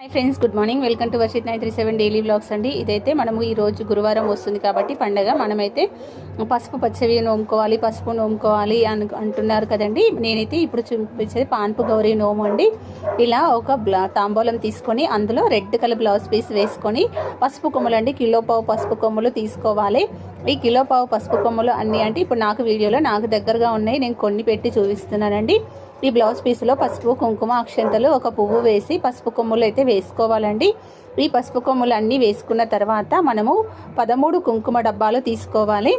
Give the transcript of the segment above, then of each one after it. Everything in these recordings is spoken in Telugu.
Hi friends good morning welcome to Varshith nine three seven daily blogs అండి. ఇదైతే మనము ఈ రోజు గురువారం వస్తుంది కాబట్టి పండగ. మనమైతే పసుపు పచ్చవి నోముకోవాలి పసుపు నోముకోవాలి అను అంటున్నారు కదండి. నేనైతే ఇప్పుడు చూపించేది పాన్పు గౌరీ నోము అండి. ఇలా ఒక బ్లా తాంబూలం తీసుకొని అందులో రెడ్ కలర్ బ్లౌజ్ పీస్ వేసుకొని పసుపు కొమ్ములు అండి. కిలో పావు పసుపు కొమ్ములు తీసుకోవాలి. ఈ కిలో పావు పసుపు కొమ్ములు అన్నీ అంటే ఇప్పుడు నాకు వీడియోలో నాకు దగ్గరగా ఉన్నాయి. నేను కొన్ని పెట్టి చూపిస్తున్నానండి. ఈ బ్లౌజ్ పీసులో పసుపు కుంకుమ అక్షంతలు ఒక పువ్వు వేసి పసుపు కొమ్ములు అయితే వేసుకోవాలండి. ఈ పసుపు కొమ్ములు అన్నీ వేసుకున్న తర్వాత మనము పదమూడు కుంకుమ డబ్బాలు తీసుకోవాలి.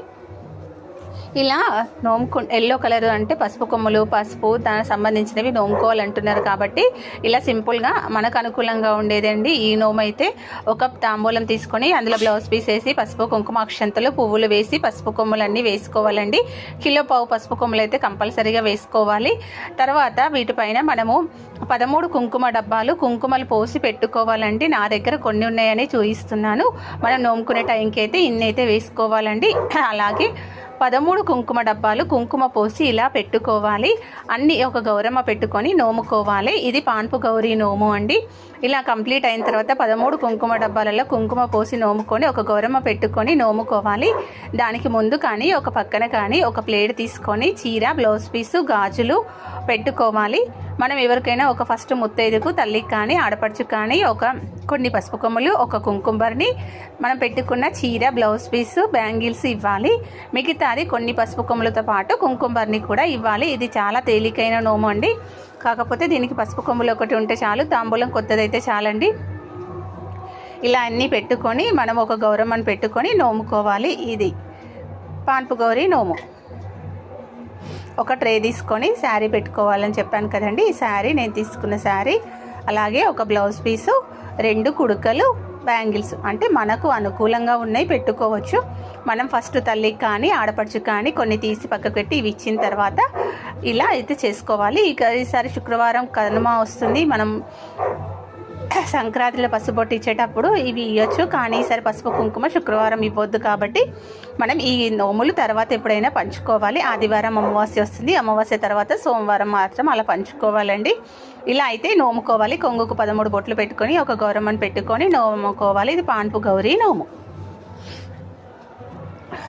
ఇలా నోముకు ఎల్లో కలర్ అంటే పసుపు కొమ్ములు పసుపు దానికి సంబంధించినవి నోముకోవాలంటున్నారు కాబట్టి ఇలా సింపుల్గా మనకు అనుకూలంగా ఉండేదండి. ఈ నోము అయితే ఒక తాంబూలం తీసుకొని అందులో బ్లౌజ్ పీస్ వేసి పసుపు కుంకుమ అక్షంతలు పువ్వులు వేసి పసుపు కొమ్ములన్నీ వేసుకోవాలండి. కిలో పావు పసుపు కొమ్ములు అయితే కంపల్సరీగా వేసుకోవాలి. తర్వాత వీటిపైన మనము పదమూడు కుంకుమ డబ్బాలు కుంకుమలు పోసి పెట్టుకోవాలండి. నా దగ్గర కొన్ని ఉన్నాయని చూపిస్తున్నాను. మనం నోముకునే టైంకి అయితే ఇన్ని అయితే వేసుకోవాలండి. అలాగే పదమూడు కుంకుమ డబ్బాలు కుంకుమ పోసి ఇలా పెట్టుకోవాలి. అన్ని ఒక గౌరమ్మ పెట్టుకొని నోముకోవాలి. ఇది పాన్పు గౌరీ నోము అండి. ఇలా కంప్లీట్ అయిన తర్వాత పదమూడు కుంకుమ డబ్బాలలో కుంకుమ పోసి నోముకొని ఒక గౌరమ్మ పెట్టుకొని నోముకోవాలి. దానికి ముందు కానీ ఒక పక్కన కానీ ఒక ప్లేట్ తీసుకొని చీర బ్లౌజ్ పీసు గాజులు పెట్టుకోవాలి. మనం ఎవరికైనా ఒక ఫస్ట్ ముత్తైదుకు తల్లికి కానీ ఆడపడుచు కానీ ఒక కొన్ని పసుపు కొమ్మలు ఒక కుంకుమని మనం పెట్టుకున్న చీర బ్లౌజ్ పీస్ బ్యాంగిల్స్ ఇవ్వాలి. మిగతాది కొన్ని పసుపు కొమ్ములతో పాటు కుంకుమని కూడా ఇవ్వాలి. ఇది చాలా తేలికైన నోము అండి. కాకపోతే దీనికి పసుపు కొమ్ములు ఒకటి ఉంటే చాలు తాంబూలం కొత్తదైతే చాలండి. ఇలా అన్నీ పెట్టుకొని మనం ఒక గౌరమ్మని పెట్టుకొని నోముకోవాలి. ఇది పాన్పు గౌరీ నోము. ఒక ట్రే తీసుకొని శారీ పెట్టుకోవాలని చెప్పాను కదండి. ఈ శారీ నేను తీసుకున్న శారీ అలాగే ఒక బ్లౌజ్ పీసు రెండు కుడుకలు బ్యాంగిల్స్. అంటే మనకు అనుకూలంగా ఉన్నాయి పెట్టుకోవచ్చు. మనం ఫస్ట్ తల్లికి కానీ ఆడపడుచు కానీ కొన్ని తీసి పక్కకు పెట్టి ఇవి ఇచ్చిన తర్వాత ఇలా అయితే చేసుకోవాలి. ఇక ఈసారి శుక్రవారం కనుమ వస్తుంది. మనం సంక్రాంతిలో పసుపు బొట్టు ఇచ్చేటప్పుడు ఇవి ఇవ్వచ్చు కానీ ఈసారి పసుపు కుంకుమ శుక్రవారం ఇవ్వద్దు కాబట్టి మనం ఈ నోములు తర్వాత ఎప్పుడైనా పంచుకోవాలి. ఆదివారం అమావాస్య వస్తుంది. అమావాస్య తర్వాత సోమవారం మాత్రం అలా పంచుకోవాలండి. ఇలా అయితే నోముకోవాలి. కొంగుకు పదమూడు బొట్లు పెట్టుకొని ఒక గౌరమ్మని పెట్టుకొని నోముకోవాలి. ఇది పాన్పు గౌరీ నోము.